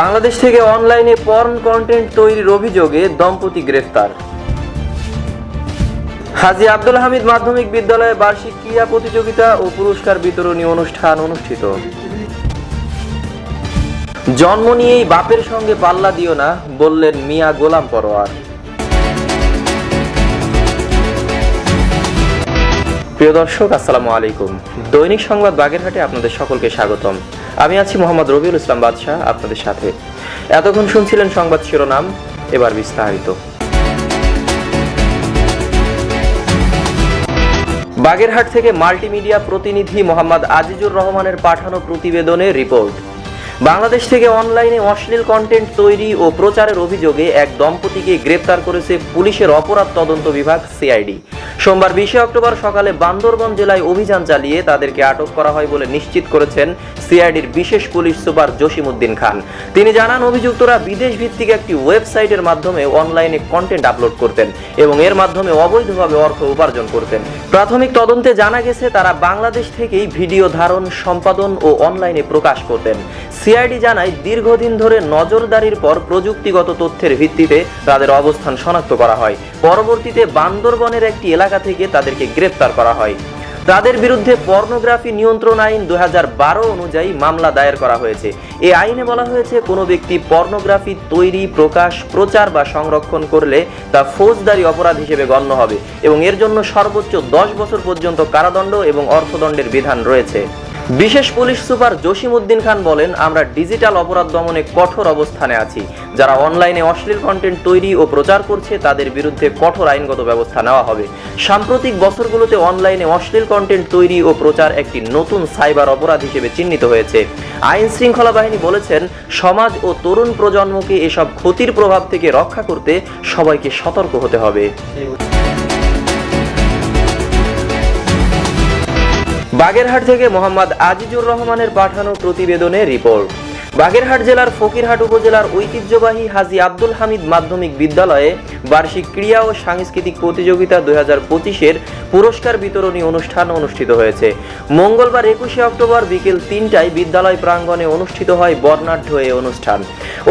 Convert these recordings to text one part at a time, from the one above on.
বাংলাদেশ থেকে অনলাইনে porn content তৈরির অভিযোগে দম্পতি গ্রেফতার। হাজি আব্দুল হামিদ মাধ্যমিক বিদ্যালয়ে বার্ষিক ক্রীড়া প্রতিযোগিতা ও পুরস্কার বিতরণী অনুষ্ঠান অনুষ্ঠিত। জন্ম নিয়েই বাপের সঙ্গে পাল্লা দিও না, বললেন মিয়া গোলাম পরোয়ার। প্রিয় দর্শক, আসসালামু আলাইকুম। দৈনিক সংবাদ বাগেরহাটে আপনাদের সকলকে স্বাগতম। আমি আছি মোহাম্মদ রবিউল ইসলাম বাদশাহ, আপনাদের সাথে। এতক্ষণ শুনছিলেন সংবাদ শিরোনাম, এবার বিস্তারিত। বাগেরহাট থেকে মাল্টিমিডিয়া প্রতিনিধি মোহাম্মদ আজিজুর রহমানের পাঠানো প্রতিবেদনে রিপোর্ট। বাংলাদেশ থেকে অনলাইনে অশ্লীল কন্টেন্ট তৈরি ও প্রচারের অভিযোগে এক দম্পতিকে গ্রেপ্তার করেছে পুলিশের অপরাধ তদন্ত বিভাগ, সিআইডি। সোমবার বিশে অক্টোবর সকালে বান্দরবান জেলায় অভিযান চালিয়ে তাদেরকে আটক করা হয় বলে নিশ্চিত করেছেন সিআইডির বিশেষ পুলিশ সুপার জসিমউদ্দিন খান। তিনি জানান, অভিযুক্তরা বিদেশ ভিত্তিক একটি ওয়েবসাইটের মাধ্যমে অনলাইনে কন্টেন্ট আপলোড করতেন এবং এর মাধ্যমে অবৈধভাবে অর্থ উপার্জন করতেন। প্রাথমিক তদন্তে জানা গেছে, তারা বাংলাদেশ থেকেই ভিডিও ধারণ, সম্পাদন ও অনলাইনে প্রকাশ করতেন। সিআইডি জানায়, দীর্ঘদিন ধরে নজরদারির পর প্রযুক্তিগত তথ্যের ভিত্তিতে তাদের অবস্থান শনাক্ত করা হয়। পরবর্তীতে বান্দরবনের একটি এলাকা থেকে তাদেরকে গ্রেপ্তার করা হয়। তাদের বিরুদ্ধে পর্নোগ্রাফি নিয়ন্ত্রণ আইন দু হাজার বারো অনুযায়ী মামলা দায়ের করা হয়েছে। এ আইনে বলা হয়েছে, কোনো ব্যক্তি পর্নোগ্রাফি তৈরি, প্রকাশ, প্রচার বা সংরক্ষণ করলে তা ফৌজদারি অপরাধ হিসেবে গণ্য হবে এবং এর জন্য সর্বোচ্চ দশ বছর পর্যন্ত কারাদণ্ড এবং অর্থদণ্ডের বিধান রয়েছে। বিশেষ পুলিশ সুপার জসিম উদ্দিন খান বলেন, আমরা ডিজিটাল অপরাধ দমনে কঠোর অবস্থানে আছি। যারা অনলাইনে অশ্লীল কন্টেন্ট তৈরি ও প্রচার করছে, তাদের বিরুদ্ধে কঠোর আইনগত ব্যবস্থা নেওয়া হবে। সাম্প্রতিক বছরগুলোতে অনলাইনে অশ্লীল কন্টেন্ট তৈরি ও প্রচার একটি নতুন সাইবার অপরাধ হিসেবে চিহ্নিত হয়েছে। আইন শৃঙ্খলা বাহিনী বলেছেন, সমাজ ও তরুণ প্রজন্মকে এসব ক্ষতির প্রভাব থেকে রক্ষা করতে সবাইকে সতর্ক হতে হবে। বাগেরহাট থেকে মোহাম্মদ আজিজুর রহমানের পাঠানো প্রতিবেদনের রিপোর্ট। বাগেরহাট জেলার ফকিরহাট উপজেলার ঐতিহ্যবাহী হাজী আব্দুল হামিদ মাধ্যমিক বিদ্যালয়ে বার্ষিক ক্রীড়া ও সাংস্কৃতিক প্রতিযোগিতা দুই হাজার পঁচিশের পুরস্কার বিতরণী অনুষ্ঠান অনুষ্ঠিত হয়েছে। মঙ্গলবার একুশে অক্টোবর বিকেল তিনটায় বিদ্যালয় প্রাঙ্গণে অনুষ্ঠিত হয় বর্ণাঢ্য এই অনুষ্ঠান।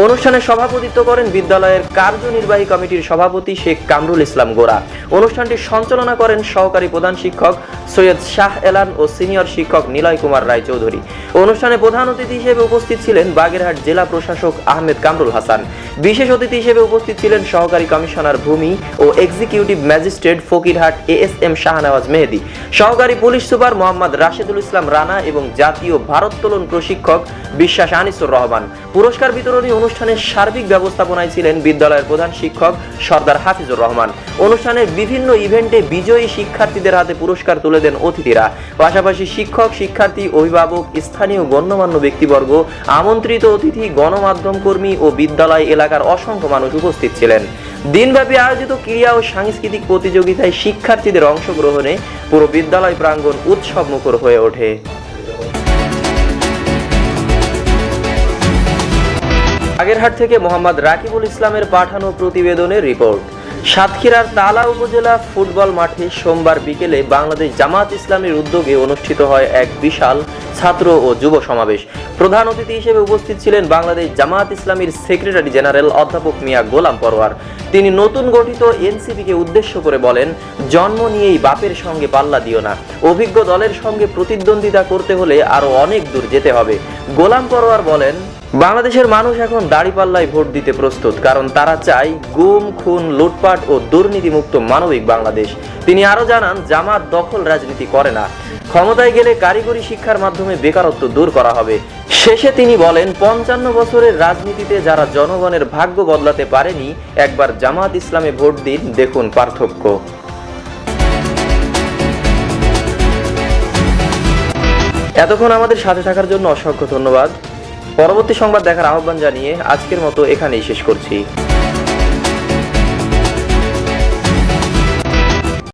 অনুষ্ঠানে সভাপতিত্ব করেন বিদ্যালয়ের কার্যনির্বাহী কমিটির সভাপতি শেখ কামরুল ইসলাম গোরা। অনুষ্ঠানটি সঞ্চালনা করেন সহকারী প্রধান শিক্ষক সৈয়দ শাহ এলান ও সিনিয়র শিক্ষক নিলয় কুমার রায়চৌধুরী। অনুষ্ঠানে প্রধান অতিথি হিসেবে উপস্থিত ছিলেন বাগেরহাট জেলা প্রশাসক আহমেদ কামরুল হাসান। বিশেষ অতিথি হিসেবে উপস্থিত ছিলেন সহকারী কমিশনার ভূমি ও executive magistrate Fakirhat A S M Shahnawaz Mehedi. সহকারী পুলিশ সুপার মোহাম্মদ রাশেদুল ইসলাম রানা এবং জাতীয় ভারোত্তোলন প্রশিক্ষক বিশ্বাস আনিসুর রহমান। পুরস্কার বিতরণী অনুষ্ঠানের সার্বিক ব্যবস্থাপনায় ছিলেন বিদ্যালয়ের প্রধান শিক্ষক সর্দার হাফিজুর রহমান। অনুষ্ঠানের বিভিন্ন ইভেন্টে বিজয়ী শিক্ষার্থীদের হাতে পুরস্কার তুলে দেন অতিথিরা। পাশাপাশি শিক্ষক, শিক্ষার্থী, অভিভাবক, স্থানীয় গণ্যমান্য ব্যক্তিবর্গ, আমন্ত্রিত অতিথি, গণমাধ্যম কর্মী ও বিদ্যালয় এলাকার অসংখ্য মানুষ উপস্থিত ছিলেন। দিনব্যাপী আয়োজিত ক্রীড়া ও সাংস্কৃতিক প্রতিযোগিতায় শিক্ষার্থীদের অংশগ্রহণে পুরো বিদ্যালয় প্রাঙ্গণ উৎসব মুখর হয়ে ওঠে। আগেরহাট থেকে মোহাম্মদ রাকিবুল ইসলামের পাঠানো প্রতিবেদনের রিপোর্ট। সাতক্ষীরার তালা উপজেলা ফুটবল মাঠে সোমবার বিকেলে বাংলাদেশ জামাত ইসলামের উদ্যোগে অনুষ্ঠিত হয় এক বিশাল ছাত্র ও যুব সমাবেশ। প্রধান অতিথি হিসেবে উপস্থিত ছিলেন বাংলাদেশ জামাত ইসলামীর সেক্রেটারি জেনারেল অধ্যাপক মিয়া গোলাম পরোয়ার। তিনি নতুন গঠিত এনসিপিকে উদ্দেশ্য করে বলেন, জন্ম নিয়েই বাপের সঙ্গে পাল্লা দিও না। অভিজ্ঞ দলের সঙ্গে প্রতিদ্বন্দ্বিতা করতে হলে আরও অনেক দূর যেতে হবে। গোলাম পরোয়ার বলেন বাংলাদেশের মানুষ এখন দাড়িপাল্লায় ভোট দিতে প্রস্তুত, কারণ তারা চায় গুম, খুন, লুটপাট ও দুর্নীতিমুক্ত মানবিক বাংলাদেশ। তিনি আরও জানান, জামাত দখল রাজনীতি করে না। ক্ষমতায় গেলে কারিগরি শিক্ষার মাধ্যমে বেকারত্ব দূর করা হবে। শেষে তিনি বলেন, পঞ্চান্ন বছরের রাজনীতিতে যারা জনগণের ভাগ্য বদলাতে পারেনি, একবার জামাত ইসলামে ভোট দিন, দেখুন পার্থক্য। এতক্ষণ আমাদের সাথে থাকার জন্য অসংখ্য ধন্যবাদ। পরবর্তী সংবাদ দেখার আহ্বান জানিয়ে আজকের মতো এখানেই শেষ করছি।